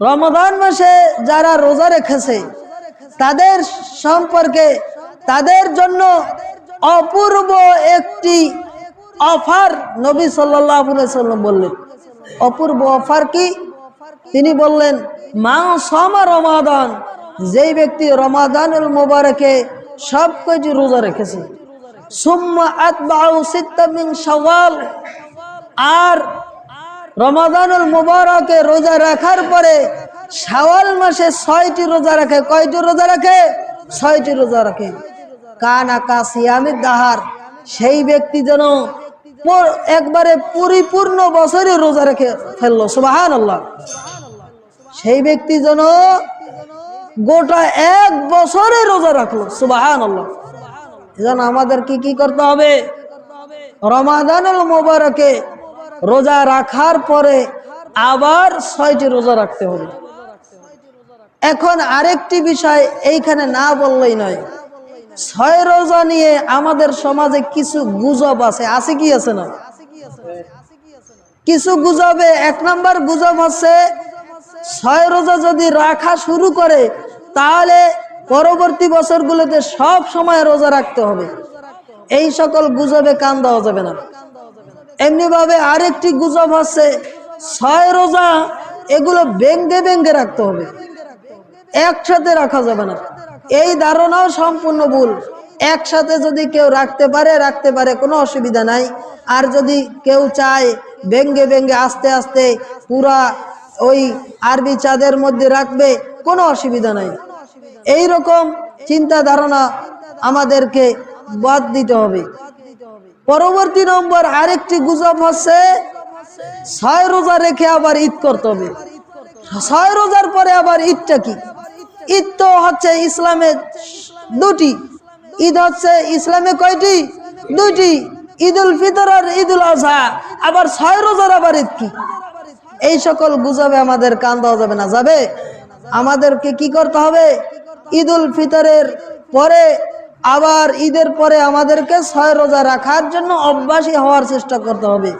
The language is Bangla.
রমজান মাসে যারা রোজা রেখেছে, তাদের সম্পর্কে, তাদের জন্য অপূর্ব একটি অফার নবী সাল্লাম বললেন। অপূর্ব অফার কি? তিনি বললেন, মা সমা রমাদান, যেই ব্যক্তি রমাদানুল মোবারকে সব কিছু রোজা রেখেছে, সুম্মা আতবাউ সিত্তা মিন শাওয়াল, আর রমাদানুল মুবারকে রোজা রাখার পরে শাওয়াল মাসে ছয়টি রোজা রাখে। কয়টি রোজা রাখে? ছয়টি রোজা রাখে। কান আকাশ দাহার। সেই ব্যক্তি যেন একবারে পরিপূর্ণ বছরে রোজা রেখে ফেলল। সুবাহান সেই ব্যক্তি যেন গোটা এক বছরে রোজা রাখল। সুবাহান যেন আমাদের কি কি করতে হবে? রমাদানুল মোবারকে রোজা রাখার পরে আবার ছয়টি রোজা রাখতে হবে। এখন আরেকটি বিষয়, এইখানে না বললেই নয়। ছয় রোজা নিয়ে আমাদের সমাজে কিছু গুজব আছে। আছে কি আছে না? কিছু গুজবে, এক নম্বর গুজব হচ্ছে ছয় রোজা যদি রাখা শুরু করে, তাহলে পরবর্তী বছরগুলোতে সব সময় রোজা রাখতে হবে। এই সকল গুজবে কান দেওয়া যাবে না। এমনি ভাবে আরেকটি গুজব হচ্ছে ছয় রোজা, এগুলো ব্যঙ্গে ব্যঙ্গে রাখতে হবে। একসাথে রাখা যাবে না। এই ধারণাও সম্পূর্ণ ভুল। একসাথে যদি কেউ রাখতে পারে রাখতে পারে, কোনো অসুবিধা নাই। আর যদি কেউ চায় ব্যঙ্গে ব্যঙ্গে আস্তে আস্তে পুরা ওই আরবি চাঁদের মধ্যে রাখবে, কোনো অসুবিধা নাই। এই রকম চিন্তা ধারণা আমাদেরকে বাদ দিতে হবে। পরবর্তী নম্বর, আরেকটি গুজব হচ্ছে, ছয় রোজা রেখে আবার ঈদ করতে হবে। ছয় রোজার পরে আবার ঈদটা কি? ঈদ তো হচ্ছে ইসলামের দুটি। ঈদ হচ্ছে ইসলামে কয়টি? দুইটি। ঈদ উল ফিতর আর ঈদ উল আজহা আবার ছয় রোজার আবার ঈদ কি? এই সকল গুজবে আমাদের কান দেওয়া যাবে না। যাবে? আমাদেরকে কি করতে হবে? ঈদ উল ফিতরের পরে আবার ঈদের পরে আমাদেরকে ছয় রোজা রাখার জন্য অভ্যাসী হওয়ার চেষ্টা করতে হবে।